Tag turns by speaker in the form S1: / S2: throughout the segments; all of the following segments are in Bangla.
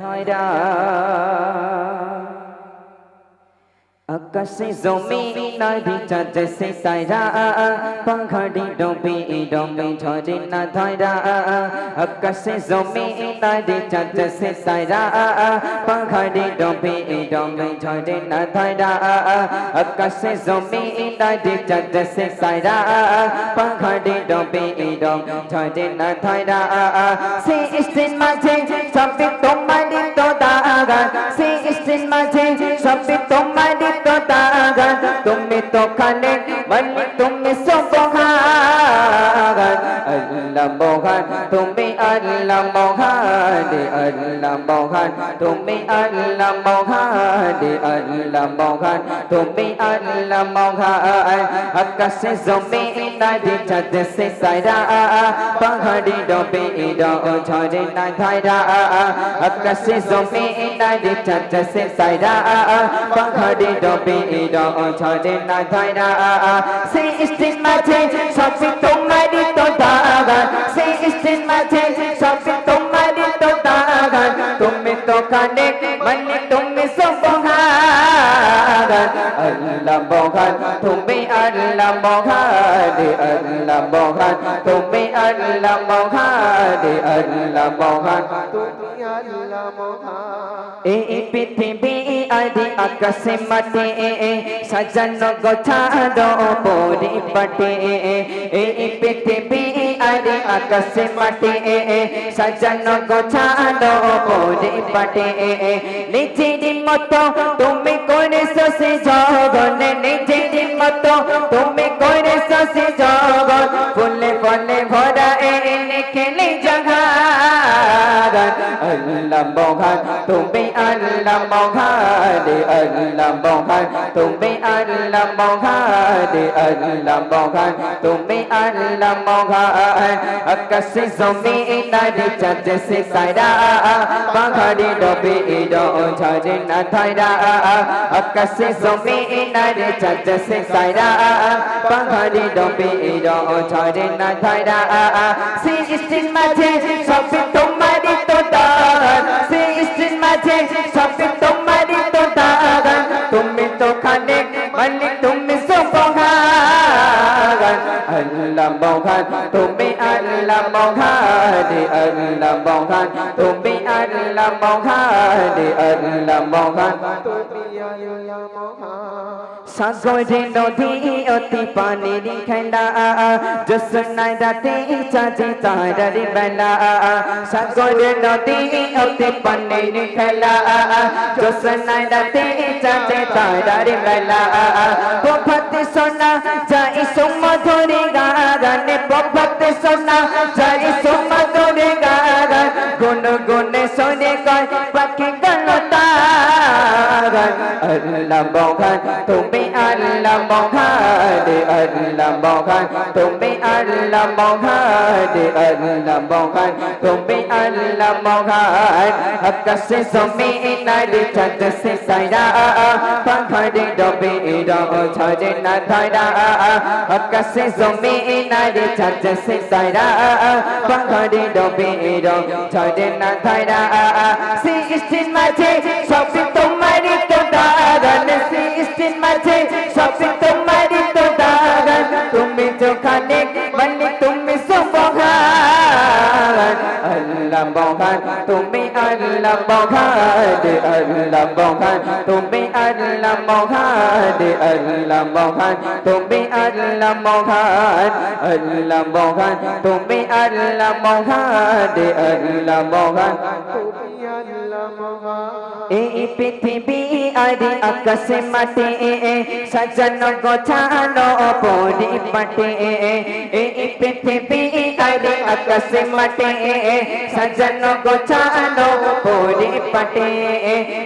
S1: ধরা আকাশে জমি নারী চাঁদ সে তাইরা পাখাড়ি ডোবে ডোবে ঝরে না ধরা আকাশে জমি নারী চাঁদ সে তাইরা পাখাড়ি ডোবে ডোবে ঝরে না ধরা আকাশে জমি নারী চাঁদ সে তাইরা পাখাড়ি ডোবে ডোবে ঝরে না ধরা সে ইস্তিন মাঝে সবে তোমারই তো দাগা। সে ইস্তিন মাঝে সবে তোমারই তো দাগা। তুমি তো খানে মানে তুমি সবহান। আল্লাহ মহান, তুমি আল্লাহ মহান। আল্লাহ মহান, তুমি আল্লাহ মহান। আল্লাহ মহান, তুমি আল্লাহ মহান। আকাশে জমি নারী চাঁদ সে সাইরা। পাহাড়ি তো দাগান স্ত্রীর মাঝে সবই তোমারই তো দাগান তো কানে মানে সবহান আল্লাহ মহান তুমি আল্লাহ মহান আল্লাহ মহান তুমি আল্লাহ মহান আল্লাহ মহান
S2: তুমি আল্লাহ মহান
S1: এই পৃথিবী আদি আকাশে মাঠে, সাজানো গোছানো পরিপাটে এই পৃথিবী আদি আকাশে মাঠে, সাজানো গোছানো পরিপাটে নিজের মতো তুমি করেছ সে জগন, নিজের মতো তুমি করেছ আল্লাহ মহান তুমি আল্লাহ মহান আল্লাহ মহান তুমি আল্লাহ মহান আল্লাহ মহান তুমি আল্লাহ মহান আকাশে জমি নারী চাঁদ সে সাইরা পাহাড়ি ডবে ঝরে না ধারা আকাশে জমি নারী চাঁদ সে সাইরা পাহাড়ি ডবে ঝরে না ধারা সে স্ত্রীর মাঝে সব তোমারই তো মাঝে সব তোমারই তো দান তুমি তো খানে মানে তুমি সোহান আল্লাহ মহান, তুমি আল্লাহ মহান আল্লাহ মহান, তুমি আল্লাহ মহান আল্লাহ মহান।
S2: তুমি আল্লাহ মহান।
S1: সাগরে নদী অতি পানির খেলা জোসনায় রাতে চাঁদে তারার বেলা সাগরে নদী অতি পানির খেলা জোসনায় রাতে চাঁদে তারার বেলা প্রভাতে সোনা যাই সুমধুরে গানে প্রভাতে সোনা যাই সুমধুরে গান গুন গুনে শোনে গান আল্লাহ মহান তুমি আল্লাহ মহান আল্লাহ মহান তুমি আল্লাহ মহান আল্লাহ মহান তুমি আল্লাহ মহান আকাশে জমি নারী চাঁদ সে সাইরা পাহাড়ে ডবে রব ঝরে না ধারা আকাশে জমি নারী চাঁদ সে সাইরা পাহাড়ে ডবে রব ঝরে না ধারা সে স্ত্রীর মাঝে সব মহান তুমি আল্লাহ মহান, আল্লাহ বহান তুমি আল্লাহ মহান, আল্লাহ বহান তুমি আল্লাহ মহান, আল্লাহ বহান তুমি আল্লাহ মহান, আল্লাহ বহান
S2: তুমি আল্লাহ মহান।
S1: এই পৃথিবী আরে আকাশে মাঠে সাজানো গোছানো পরিপাটে এই পৃথিবী আরে আকাশে মাঠে সাজানো গোছানো পরিপাটে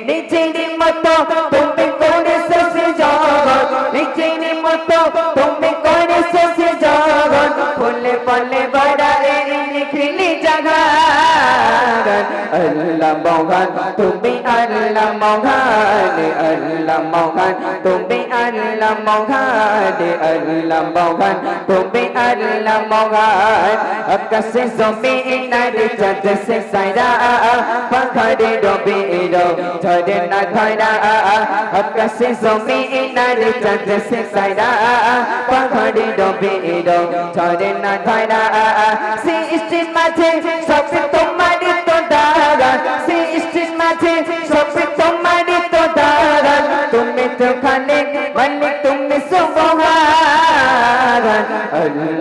S1: নিজের মতো তুমি করেছ সে জগৎ নিজের মতো তুমি করেছ সে জগৎ ফুলে ফলে বড়া লিখলি জাগা আল্লাহ মহান তুমি আল্লাহ মহান, আল্লাহ মহান। তুমি আল্লাহ মহান আল্লাহ মহান। তুমি আল্লাহ মহান। আকাশে জমিনের চাঁদ সে সাইরা পাখারে ডবে এলো ঝরে না ধরা আকাশে জমিনের চাঁদ সে সাইরা পাখারে ডবে এলো ঝরে না ধরা সৃষ্টির মাঝে সব তোমারই